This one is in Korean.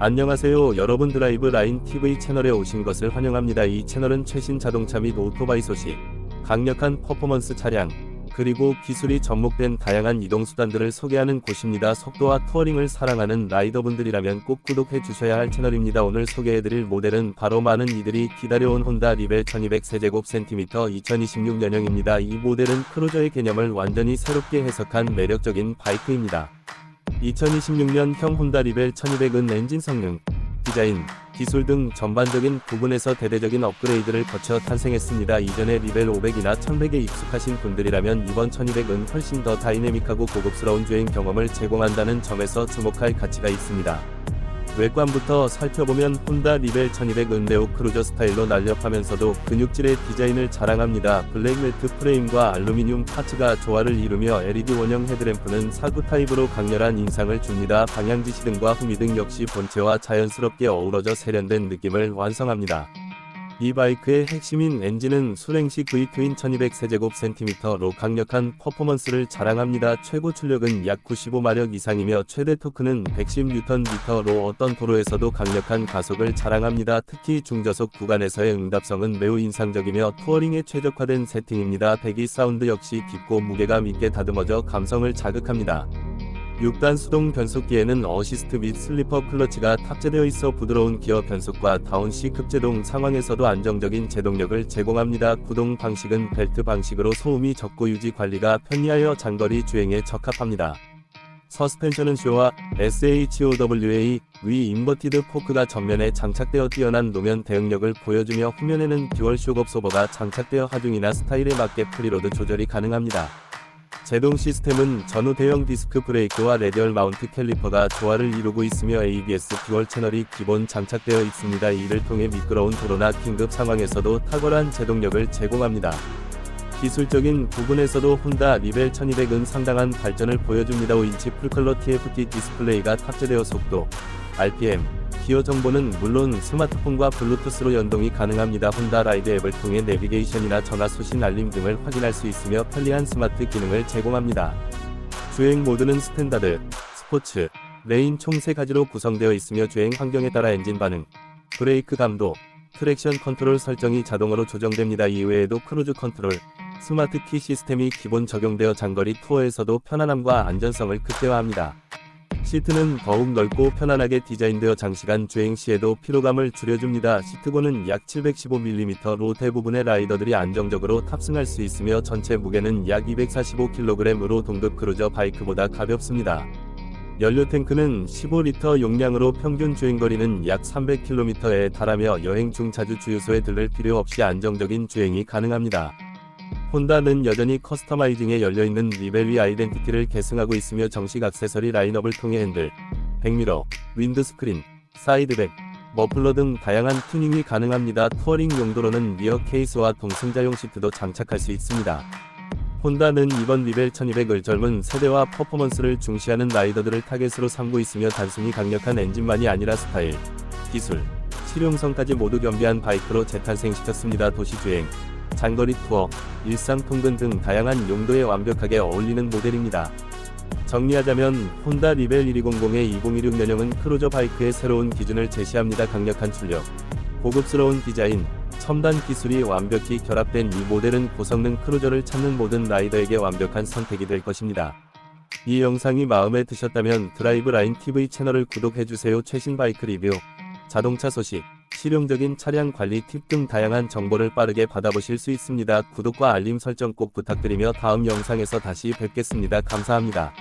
안녕하세요 여러분 드라이브 라인 TV 채널에 오신 것을 환영합니다. 이 채널은 최신 자동차 및 오토바이 소식, 강력한 퍼포먼스 차량, 그리고 기술이 접목된 다양한 이동수단들을 소개하는 곳입니다. 속도와 투어링을 사랑하는 라이더분들이라면 꼭 구독해 주셔야 할 채널입니다. 오늘 소개해드릴 모델은 바로 많은 이들이 기다려온 혼다 리벨 1200 세제곱센티미터 2026년형입니다. 이 모델은 크루저의 개념을 완전히 새롭게 해석한 매력적인 바이크입니다. 2026년형 혼다 리벨 1200은 엔진 성능, 디자인, 기술 등 전반적인 부분에서 대대적인 업그레이드를 거쳐 탄생했습니다. 이전에 리벨 500이나 1100에 익숙하신 분들이라면 이번 1200은 훨씬 더 다이내믹하고 고급스러운 주행 경험을 제공한다는 점에서 주목할 가치가 있습니다. 외관부터 살펴보면 혼다 리벨 1200은 네오 크루저 스타일로 날렵하면서도 근육질의 디자인을 자랑합니다. 블랙 매트 프레임과 알루미늄 파츠가 조화를 이루며 LED 원형 헤드램프는 사구 타입으로 강렬한 인상을 줍니다. 방향 지시 등과 후미 등 역시 본체와 자연스럽게 어우러져 세련된 느낌을 완성합니다. 이 바이크의 핵심인 엔진은 수랭식 V-트윈 1200세제곱센티미터로 강력한 퍼포먼스를 자랑합니다. 최고 출력은 약 95마력 이상이며 최대 토크는 110Nm로 어떤 도로에서도 강력한 가속을 자랑합니다. 특히 중저속 구간에서의 응답성은 매우 인상적이며 투어링에 최적화된 세팅입니다. 배기 사운드 역시 깊고 무게감 있게 다듬어져 감성을 자극합니다. 6단 수동 변속기에는 어시스트 및 슬리퍼 클러치가 탑재되어 있어 부드러운 기어 변속과 다운시 급제동 상황에서도 안정적인 제동력을 제공합니다. 구동 방식은 벨트 방식으로 소음이 적고 유지 관리가 편리하여 장거리 주행에 적합합니다. 서스펜션은 쇼와 SHOWA 위 인버티드 포크가 전면에 장착되어 뛰어난 노면 대응력을 보여주며 후면에는 듀얼 쇼크 업소버가 장착되어 하중이나 스타일에 맞게 프리로드 조절이 가능합니다. 제동 시스템은 전후 대형 디스크 브레이크와 레디얼 마운트 캘리퍼가 조화를 이루고 있으며 ABS 듀얼 채널이 기본 장착되어 있습니다. 이를 통해 미끄러운 도로나 긴급 상황에서도 탁월한 제동력을 제공합니다. 기술적인 부분에서도 혼다 리벨 1200은 상당한 발전을 보여줍니다. 5인치 풀컬러 TFT 디스플레이가 탑재되어 속도, RPM, 기어 정보는 물론 스마트폰과 블루투스로 연동이 가능합니다. 혼다 라이드 앱을 통해 내비게이션이나 전화 수신 알림 등을 확인할 수 있으며 편리한 스마트 기능을 제공합니다. 주행 모드는 스탠다드, 스포츠, 레인 총 3가지로 구성되어 있으며 주행 환경에 따라 엔진 반응, 브레이크 감도, 트랙션 컨트롤 설정이 자동으로 조정됩니다. 이외에도 크루즈 컨트롤, 스마트 키 시스템이 기본 적용되어 장거리 투어에서도 편안함과 안전성을 극대화합니다. 시트는 더욱 넓고 편안하게 디자인되어 장시간 주행 시에도 피로감을 줄여줍니다. 시트고는 약 715mm로 대부분의 라이더들이 안정적으로 탑승할 수 있으며 전체 무게는 약 245kg으로 동급 크루저 바이크보다 가볍습니다. 연료 탱크는 15리터 용량으로 평균 주행거리는 약 300km에 달하며 여행 중 자주 주유소에 들를 필요 없이 안정적인 주행이 가능합니다. 혼다는 여전히 커스터마이징에 열려있는 리벨 위 아이덴티티를 계승하고 있으며 정식 액세서리 라인업을 통해 핸들, 백미러, 윈드스크린, 사이드백, 머플러 등 다양한 튜닝이 가능합니다. 투어링 용도로는 리어 케이스와 동승자용 시트도 장착할 수 있습니다. 혼다는 이번 리벨 1200을 젊은 세대와 퍼포먼스를 중시하는 라이더들을 타겟으로 삼고 있으며 단순히 강력한 엔진만이 아니라 스타일, 기술, 실용성까지 모두 겸비한 바이크로 재탄생시켰습니다. 도시주행, 장거리 투어, 일상 통근 등 다양한 용도에 완벽하게 어울리는 모델입니다. 정리하자면 혼다 리벨 1200의 2016 년형은 크루저 바이크의 새로운 기준을 제시합니다. 강력한 출력, 고급스러운 디자인, 첨단 기술이 완벽히 결합된 이 모델은 고성능 크루저를 찾는 모든 라이더에게 완벽한 선택이 될 것입니다. 이 영상이 마음에 드셨다면 드라이브 라인 TV 채널을 구독해주세요. 최신 바이크 리뷰, 자동차 소식, 실용적인 차량 관리 팁 등 다양한 정보를 빠르게 받아보실 수 있습니다. 구독과 알림 설정 꼭 부탁드리며 다음 영상에서 다시 뵙겠습니다. 감사합니다.